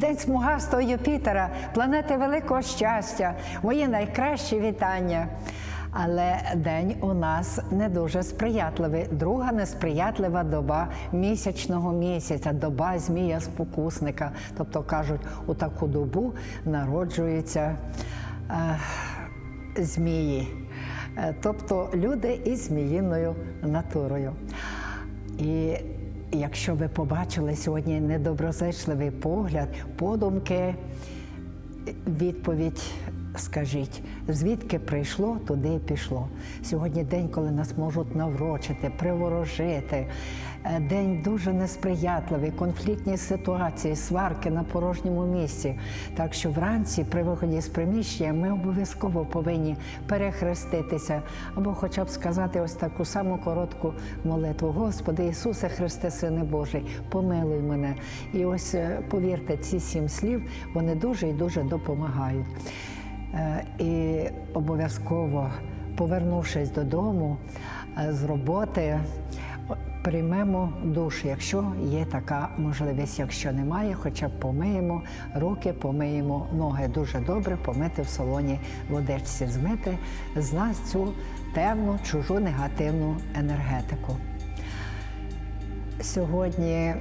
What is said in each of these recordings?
день смугастого Юпітера, планети великого щастя, мої найкращі вітання. Але день у нас не дуже сприятливий. Друга несприятлива доба місячного місяця, доба змія спокусника. Тобто кажуть, у таку добу народжуються е, змії, Е, тобто люди із зміїною натурою. І якщо ви побачили сьогодні недоброзичливий погляд, подумки, відповідь скажіть, звідки прийшло, туди і пішло. Сьогодні день, коли нас можуть наврочити, приворожити. Е, День дуже несприятливий, конфліктні ситуації, сварки на порожньому місці. Так що вранці при виході з приміщення ми обов'язково повинні перехреститися або хоча б сказати ось таку саму коротку молитву. Господи Ісусе Христе, Сине Божий, помилуй мене. І ось е, повірте, ці сім слів вони дуже і дуже допомагають. Е, І обов'язково, повернувшись додому з роботи, приймемо душ, якщо є така можливість. Якщо немає, хоча б помиємо руки, помиємо ноги. Дуже добре помити в салоні водичці, змити з нас цю темну, чужу негативну енергетику. Сьогодні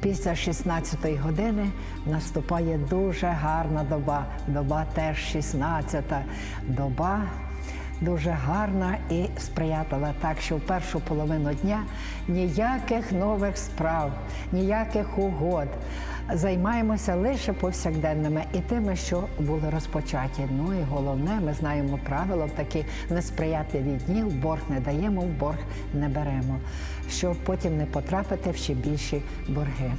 Після 16-ї години наступає дуже гарна доба. Доба теж 16-та. Доба дуже гарна і сприятлива. Так що в першу половину дня ніяких нових справ, ніяких угод. Займаємося лише повсякденними і тими, що були розпочаті. Ну і головне, ми знаємо правило в такі несприятливі дні в борг не даємо, в борг не беремо, щоб потім не потрапити в ще більші борги.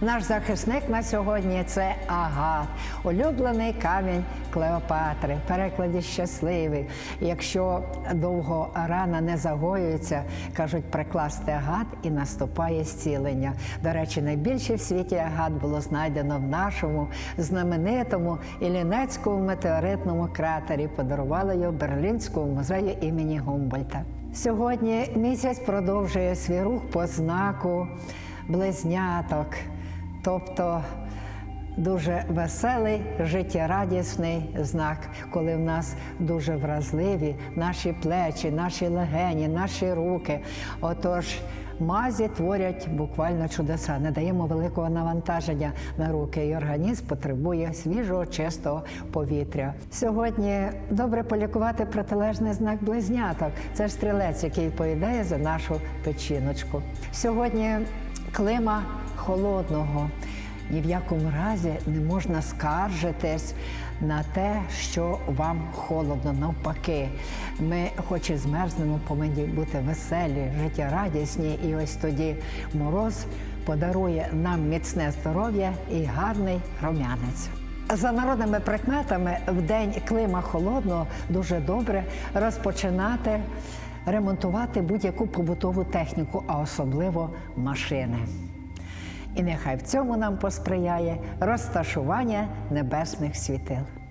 Наш захисник на сьогодні це агат, улюблений камінь Клеопатри, перекладі щасливий. Якщо довго рана не загоюється, кажуть, прикласти агат і наступає зцілення. До речі, найбільше в світі агат було знайдено в нашому знаменитому Іллінецькому метеоритному кратері. Подарували його Берлінському музею імені Гумбольта. Сьогодні місяць продовжує свій рух по знаку близняток, тобто дуже веселий, життєрадісний знак, коли в нас дуже вразливі наші плечі, наші легені, наші руки. Отож, мазі творять буквально чудеса. Не даємо великого навантаження на руки, і організм потребує свіжого, чистого повітря. Сьогодні добре полікувати протилежний знак близняток. Це ж стрілець, який поїдає за нашу печіночку. Сьогодні клима холодного. Ні в якому разі не можна скаржитись на те, що вам холодно. Навпаки, ми, хоч і змерзнемо, повинні бути веселі, життєрадісні, і ось тоді мороз подарує нам міцне здоров'я і гарний рум'янець. За народними прикметами, в день клима холодного дуже добре розпочинати ремонтувати будь-яку побутову техніку, а особливо машини. І нехай в цьому нам посприяє розташування небесних світил.